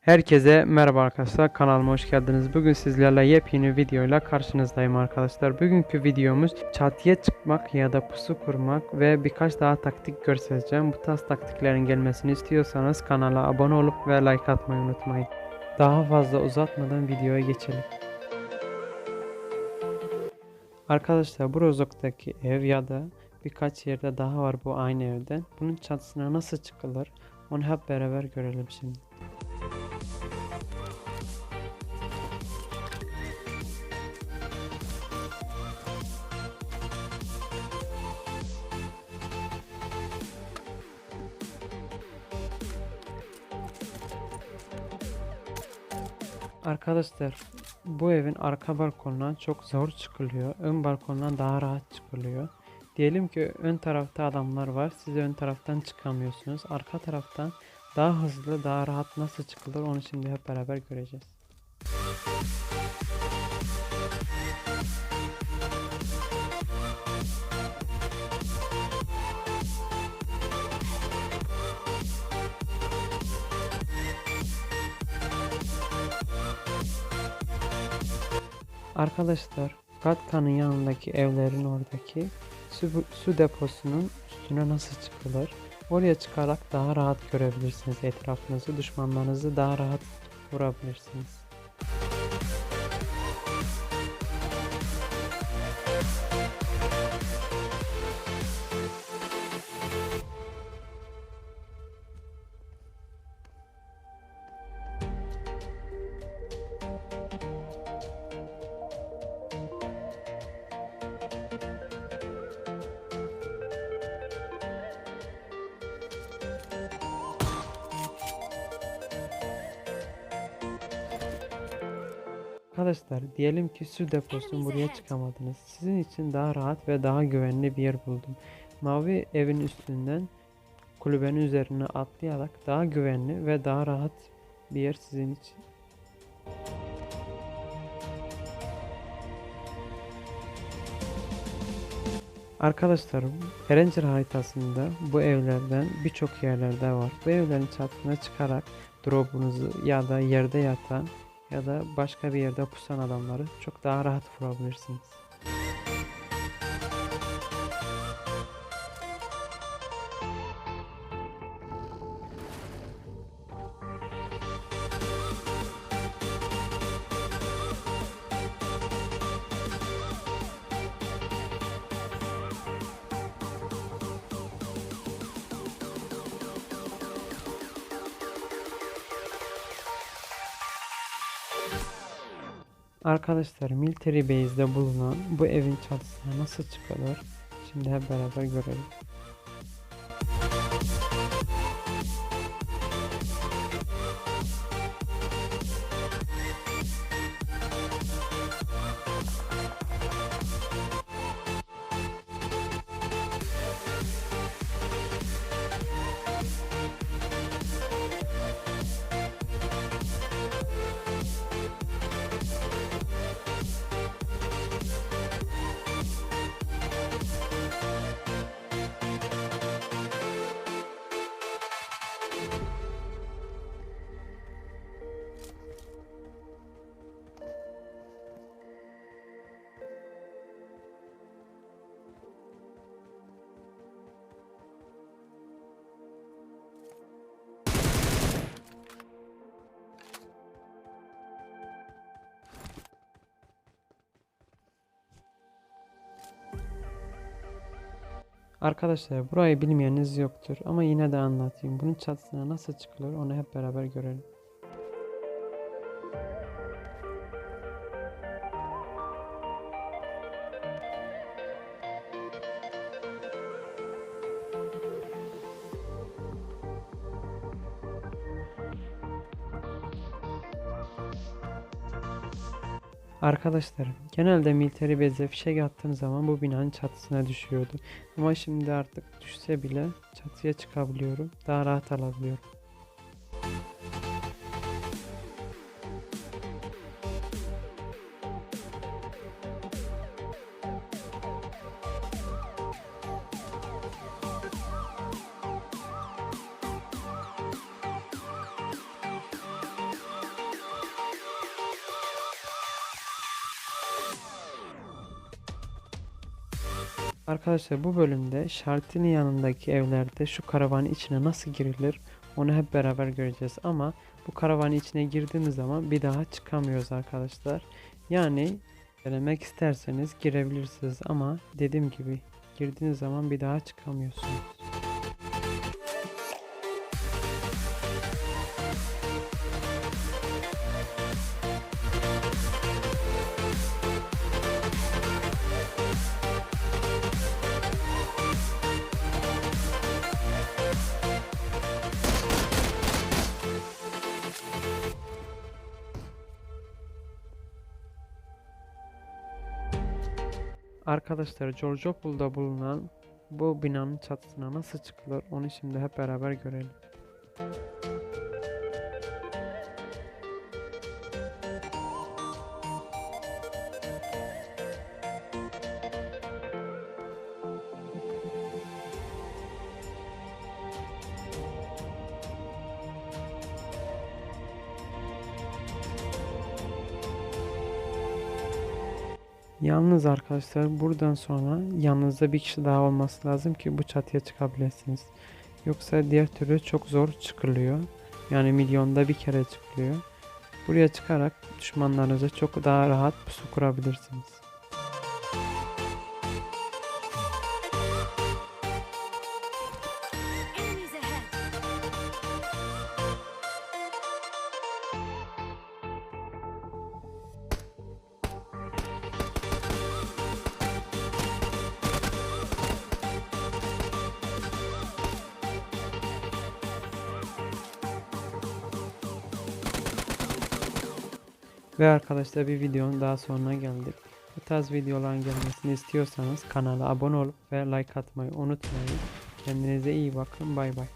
Herkese merhaba arkadaşlar kanalıma hoş geldiniz. Bugün sizlerle yepyeni videoyla karşınızdayım arkadaşlar. Bugünkü videomuz çatıya çıkmak ya da pusu kurmak ve birkaç daha taktik göstereceğim. Bu tarz taktiklerin gelmesini istiyorsanız kanala abone olup ve like atmayı unutmayın. Daha fazla uzatmadan videoya geçelim. Arkadaşlar bu rozoktaki ev ya da birkaç yerde daha var bu aynı evden. Bunun çatısına nasıl çıkılır onu hep beraber görelim şimdi. Arkadaşlar bu evin arka balkonundan çok zor çıkılıyor. Ön balkondan daha rahat çıkılıyor. Diyelim ki ön tarafta adamlar var. Siz ön taraftan çıkamıyorsunuz. Arka taraftan daha hızlı, daha rahat nasıl çıkılır onu şimdi hep beraber göreceğiz. Arkadaşlar Gatka'nın yanındaki evlerin oradaki su, su deposunun üstüne nasıl çıkılır? Oraya çıkarak daha rahat görebilirsiniz etrafınızı, düşmanlarınızı daha rahat vurabilirsiniz. Arkadaşlar diyelim ki su deposunun buraya çıkamadınız. Sizin için daha rahat ve daha güvenli bir yer buldum. Mavi evin üstünden kulübenin üzerine atlayarak daha güvenli ve daha rahat bir yer sizin için. Arkadaşlar Erencil haritasında bu evlerden birçok yerlerde var. Bu evlerin çatısına çıkarak drop'unuzu ya da yerde yatan ya da başka bir yerde pusan adamları çok daha rahat vurabilirsiniz. Arkadaşlar Military Base'de bulunan bu evin çatısına nasıl çıkılır? Şimdi hep beraber görelim. Arkadaşlar burayı bilmeyeniniz yoktur ama yine de anlatayım. Bunun çatısına nasıl çıkılır onu hep beraber görelim. Arkadaşlar genelde military base'e fişek attığım zaman bu binanın çatısına düşüyordu. Ama şimdi artık düşse bile çatıya çıkabiliyorum. Daha rahat alabiliyorum. Arkadaşlar bu bölümde Şartini yanındaki evlerde şu karavanın içine nasıl girilir onu hep beraber göreceğiz ama bu karavanın içine girdiğimiz zaman bir daha çıkamıyoruz arkadaşlar. Yani denemek isterseniz girebilirsiniz ama dediğim gibi girdiğiniz zaman bir daha çıkamıyorsunuz. Arkadaşlar Georgopol'da bulunan bu binanın çatısına nasıl çıkılır onu şimdi hep beraber görelim. Yalnız arkadaşlar buradan sonra yanınızda bir kişi daha olması lazım ki bu çatıya çıkabilirsiniz. Yoksa diğer türlü çok zor çıkılıyor. Yani milyonda bir kere çıkılıyor. Buraya çıkarak düşmanlarınıza çok daha rahat pusu kurabilirsiniz. Ve arkadaşlar bir videonun daha sonuna geldik. Bu tarz videoların gelmesini istiyorsanız kanala abone olup ve like atmayı unutmayın. Kendinize iyi bakın. Bay bay.